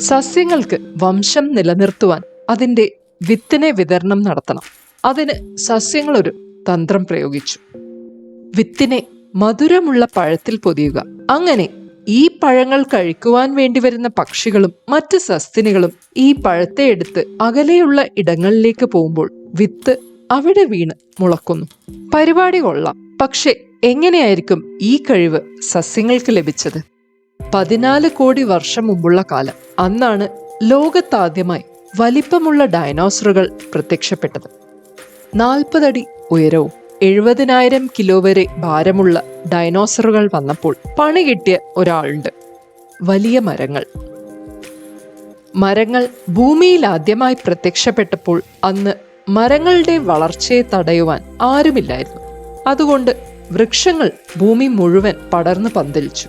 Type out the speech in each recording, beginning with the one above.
സസ്യങ്ങൾക്ക് വംശം നിലനിർത്തുവാൻ അതിന്റെ വിത്തിനെ വിതരണം നടത്തണം. അതിന് സസ്യങ്ങളൊരു തന്ത്രം പ്രയോഗിച്ചു. വിത്തിനെ മധുരമുള്ള പഴത്തിൽ പൊതിയുക. അങ്ങനെ ഈ പഴങ്ങൾ കഴിക്കുവാൻ വേണ്ടി വരുന്ന പക്ഷികളും മറ്റ് സസ്തിനികളും ഈ പഴത്തെ എടുത്ത് അകലെയുള്ള ഇടങ്ങളിലേക്ക് പോകുമ്പോൾ വിത്ത് അവിടെ വീണ് മുളക്കുന്നു. പരിപാടി കൊള്ളാം. പക്ഷെ എങ്ങനെയായിരിക്കും ഈ കഴിവ് സസ്യങ്ങൾക്ക് ലഭിച്ചത്? പതിനാല് കോടി വർഷം മുമ്പുള്ള കാലം. അന്നാണ് ലോകത്താദ്യമായി വലിപ്പമുള്ള ഡയനോസറുകൾ പ്രത്യക്ഷപ്പെട്ടത്. നാൽപ്പതടി ഉയരവും എഴുപതിനായിരം കിലോ വരെ ഭാരമുള്ള ഡയനോസറുകൾ വന്നപ്പോൾ പണി കിട്ടിയ ഒരാളുണ്ട്. വലിയ മരങ്ങൾ. മരങ്ങൾ ഭൂമിയിൽ ആദ്യമായി പ്രത്യക്ഷപ്പെട്ടപ്പോൾ അന്ന് മരങ്ങളുടെ വളർച്ചയെ തടയുവാൻ ആരുമില്ലായിരുന്നു. അതുകൊണ്ട് വൃക്ഷങ്ങൾ ഭൂമി മുഴുവൻ പടർന്നു പന്തലിച്ചു.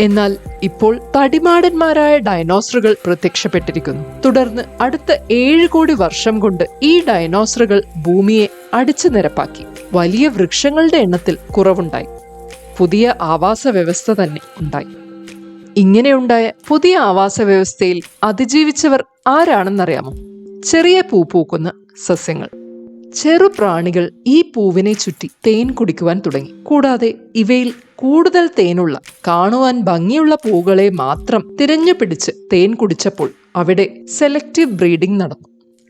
എന്നാൽ ഇപ്പോൾ തടിമാടന്മാരായ ഡയനോസറുകൾ പ്രത്യക്ഷപ്പെട്ടിരിക്കുന്നു. തുടർന്ന് അടുത്ത ഏഴ് കോടി വർഷം കൊണ്ട് ഈ ഡയനോസറുകൾ ഭൂമിയെ അടിച്ചു നിരപ്പാക്കി വലിയ വൃക്ഷങ്ങളുടെ എണ്ണത്തിൽ കുറവുണ്ടായി. പുതിയ ആവാസ വ്യവസ്ഥ തന്നെ ഉണ്ടായി. ഇങ്ങനെയുണ്ടായ പുതിയ ആവാസ വ്യവസ്ഥയിൽ അതിജീവിച്ചവർ ആരാണെന്നറിയാമോ? ചെറിയ പൂ പൂക്കുന്ന സസ്യങ്ങൾ. ചെറു പ്രാണികൾ ഈ പൂവിനെ ചുറ്റി തേൻ കുടിക്കുവാൻ തുടങ്ങി. കൂടാതെ ഇവയിൽ കൂടുതൽ തേനുള്ള കാണുവാൻ ഭംഗിയുള്ള പൂകളെ മാത്രം തിരഞ്ഞു പിടിച്ച് തേൻ കുടിച്ചപ്പോൾ അവിടെ സെലക്റ്റീവ് ബ്രീഡിംഗ് നടന്നു.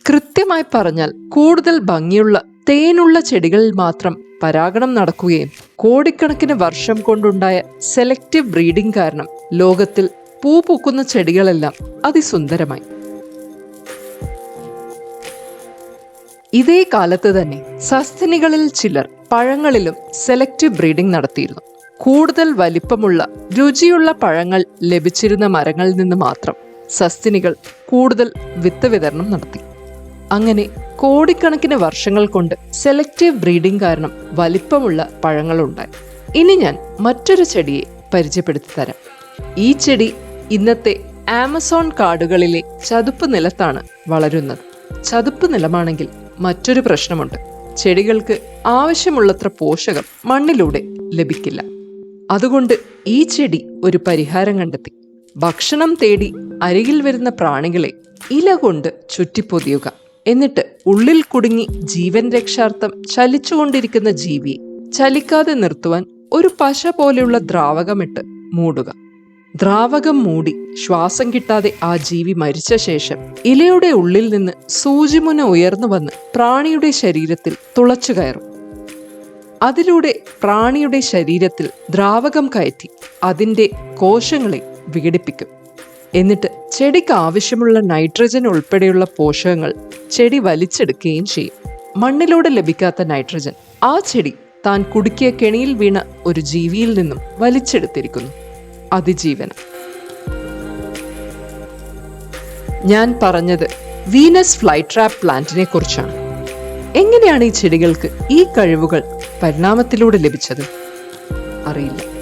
കൃത്യമായി പറഞ്ഞാൽ കൂടുതൽ ഭംഗിയുള്ള തേനുള്ള ചെടികളിൽ മാത്രം പരാഗണം നടക്കുകയും കോടിക്കണക്കിന് വർഷം കൊണ്ടുണ്ടായ സെലക്റ്റീവ് ബ്രീഡിംഗ് കാരണം ലോകത്തിൽ പൂ പൂക്കുന്ന ചെടികളെല്ലാം അതിസുന്ദരമായി. ഇതേ കാലത്ത് തന്നെ സസ്തനികളിൽ ചിലർ പഴങ്ങളിലും സെലക്റ്റീവ് ബ്രീഡിംഗ് നടത്തിയിരുന്നു. കൂടുതൽ വലിപ്പമുള്ള രുചിയുള്ള പഴങ്ങൾ ലഭിച്ചിരുന്ന മരങ്ങളിൽ നിന്ന് മാത്രം സസ്തിനികൾ കൂടുതൽ വിത്ത് വിതരണം നടത്തി. അങ്ങനെ കോടിക്കണക്കിന് വർഷങ്ങൾ കൊണ്ട് സെലക്റ്റീവ് ബ്രീഡിംഗ് കാരണം വലിപ്പമുള്ള പഴങ്ങളുണ്ടായി. ഇനി ഞാൻ മറ്റൊരു ചെടിയെ പരിചയപ്പെടുത്തി തരാം. ഈ ചെടി ഇന്നത്തെ ആമസോൺ കാടുകളിലെ ചതുപ്പ് നിലത്താണ് വളരുന്നത്. ചതുപ്പ് നിലമാണെങ്കിൽ മറ്റൊരു പ്രശ്നമുണ്ട്. ചെടികൾക്ക് ആവശ്യമുള്ളത്ര പോഷകം മണ്ണിലൂടെ ലഭിക്കില്ല. അതുകൊണ്ട് ഈ ചെടി ഒരു പരിഹാരം കണ്ടെത്തി. ഭക്ഷണം തേടി അരികിൽ വരുന്ന പ്രാണികളെ ഇല കൊണ്ട് ചുറ്റിപ്പൊതിയുക. എന്നിട്ട് ഉള്ളിൽ കുടുങ്ങി ജീവൻ രക്ഷാർത്ഥം ചലിച്ചുകൊണ്ടിരിക്കുന്ന ജീവിയെ ചലിക്കാതെ നിർത്തുവാൻ ഒരു പശ പോലെയുള്ള ദ്രാവകമിട്ട് മൂടുക. ദ്രാവകം മൂടി ശ്വാസം കിട്ടാതെ ആ ജീവി മരിച്ച ശേഷം ഇലയുടെ ഉള്ളിൽ നിന്ന് സൂചിമുന ഉയർന്നു വന്ന് പ്രാണിയുടെ ശരീരത്തിൽ തുളച്ചു കയറും. അതിലൂടെ പ്രാണിയുടെ ശരീരത്തിൽ ദ്രാവകം കയറ്റി അതിന്റെ കോശങ്ങളെ വിഘടിപ്പിക്കും. എന്നിട്ട് ചെടിക്ക് ആവശ്യമുള്ള നൈട്രജൻ ഉൾപ്പെടെയുള്ള പോഷകങ്ങൾ ചെടി വലിച്ചെടുക്കുകയും ചെയ്യും. മണ്ണിലൂടെ ലഭിക്കാത്ത നൈട്രജൻ ആ ചെടി താൻ കുടുക്കിയ കെണിയിൽ വീണ ഒരു ജീവിയിൽ നിന്നും വലിച്ചെടുത്തിരിക്കുന്നു. അതിജീവനം. ഞാൻ പറഞ്ഞത് വീനസ് ഫ്ലൈ ട്രാപ്പ് പ്ലാന്റിനെ കുറിച്ചാണ്. എങ്ങനെയാണ് ഈ ചെടികൾക്ക് ഈ കഴിവുകൾ പരിണാമത്തിലൂടെ ലഭിച്ചത്? അറിയില്ല.